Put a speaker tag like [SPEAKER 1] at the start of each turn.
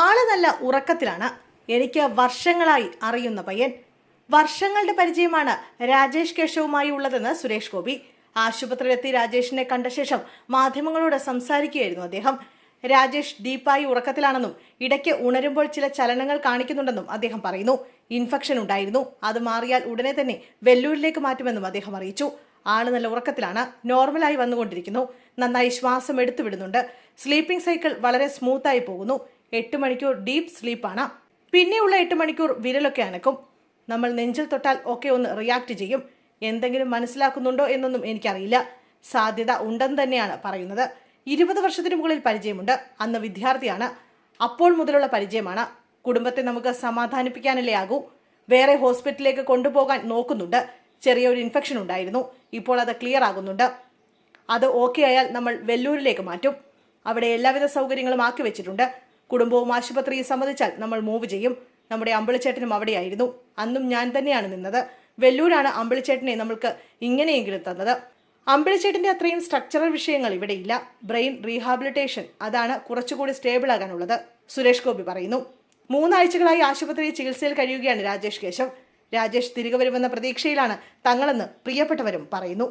[SPEAKER 1] ആള് നല്ല ഉറക്കത്തിലാണ് എനിക്ക് വർഷങ്ങളായി അറിയുന്ന പയ്യൻ വർഷങ്ങളുടെ പരിചയമാണ് രാജേഷ് കേശവുമായി ഉള്ളതെന്ന് സുരേഷ് ഗോപി ആശുപത്രിയിലെത്തി രാജേഷിനെ കണ്ട ശേഷം മാധ്യമങ്ങളോട് സംസാരിക്കുകയായിരുന്നു അദ്ദേഹം രാജേഷ് ഡീപ്പായി ഉറക്കത്തിലാണെന്നും ഇടയ്ക്ക് ഉണരുമ്പോൾ ചില ചലനങ്ങൾ കാണിക്കുന്നുണ്ടെന്നും അദ്ദേഹം പറയുന്നു ഇൻഫെക്ഷൻ ഉണ്ടായിരുന്നു അത് മാറിയാൽ ഉടനെ തന്നെ വെല്ലൂരിലേക്ക് മാറ്റുമെന്നും അദ്ദേഹം അറിയിച്ചു ആള് നല്ല ഉറക്കത്തിലാണ് നോർമലായി വന്നുകൊണ്ടിരിക്കുന്നു നന്നായി ശ്വാസം എടുത്തുവിടുന്നുണ്ട് സ്ലീപ്പിംഗ് സൈക്കിൾ വളരെ സ്മൂത്തായി പോകുന്നു എട്ട് മണിക്കൂർ ഡീപ്പ് സ്ലീപ്പാണ് പിന്നെയുള്ള എട്ട് മണിക്കൂർ വിരലൊക്കെ അനക്കും നമ്മൾ നെഞ്ചിൽ തൊട്ടാൽ ഒക്കെ ഒന്ന് റിയാക്ട് ചെയ്യും എന്തെങ്കിലും മനസ്സിലാക്കുന്നുണ്ടോ എന്നൊന്നും എനിക്കറിയില്ല സാധ്യത ഉണ്ടെന്ന് തന്നെയാണ് പറയുന്നത് ഇരുപത് വർഷത്തിന് മുകളിൽ പരിചയമുണ്ട് അന്ന് വിദ്യാർത്ഥിയാണ് അപ്പോൾ മുതലുള്ള പരിചയമാണ് കുടുംബത്തെ നമുക്ക് സമാധാനിപ്പിക്കാനല്ലേ ആകൂ വേറെ ഹോസ്പിറ്റലിലേക്ക് കൊണ്ടുപോകാൻ നോക്കുന്നുണ്ട് ചെറിയൊരു ഇൻഫെക്ഷൻ ഉണ്ടായിരുന്നു ഇപ്പോൾ അത് ക്ലിയർ ആകുന്നുണ്ട് അത് ഓക്കെ ആയാൽ നമ്മൾ വെല്ലൂരിലേക്ക് മാറ്റും അവിടെ എല്ലാവിധ സൗകര്യങ്ങളും ആക്കി വെച്ചിട്ടുണ്ട് കുടുംബവും ആശുപത്രിയും സമ്മതിച്ചാൽ നമ്മൾ മൂവ് ചെയ്യും നമ്മുടെ അമ്പിളിച്ചേട്ടനും അവിടെയായിരുന്നു അന്നും ഞാൻ തന്നെയാണ് നിന്നത് വെല്ലൂരാണ് അമ്പിളിച്ചേട്ടനെ നമ്മൾക്ക് ഇങ്ങനെയെങ്കിലും തന്നത് അമ്പിളിച്ചേട്ടൻ്റെ അത്രയും സ്ട്രക്ചറൽ വിഷയങ്ങൾ ഇവിടെയില്ല ബ്രെയിൻ റീഹാബിലിറ്റേഷൻ അതാണ് കുറച്ചുകൂടി സ്റ്റേബിൾ ആകാനുള്ളത് സുരേഷ് ഗോപി പറയുന്നു മൂന്നാഴ്ചകളായി ആശുപത്രിയിൽ ചികിത്സയിൽ കഴിയുകയാണ് രാജേഷ് കേശവ് രാജേഷ് തിരികെ വരുമെന്ന പ്രതീക്ഷയിലാണ് തങ്ങളെന്ന് പ്രിയപ്പെട്ടവരും പറയുന്നു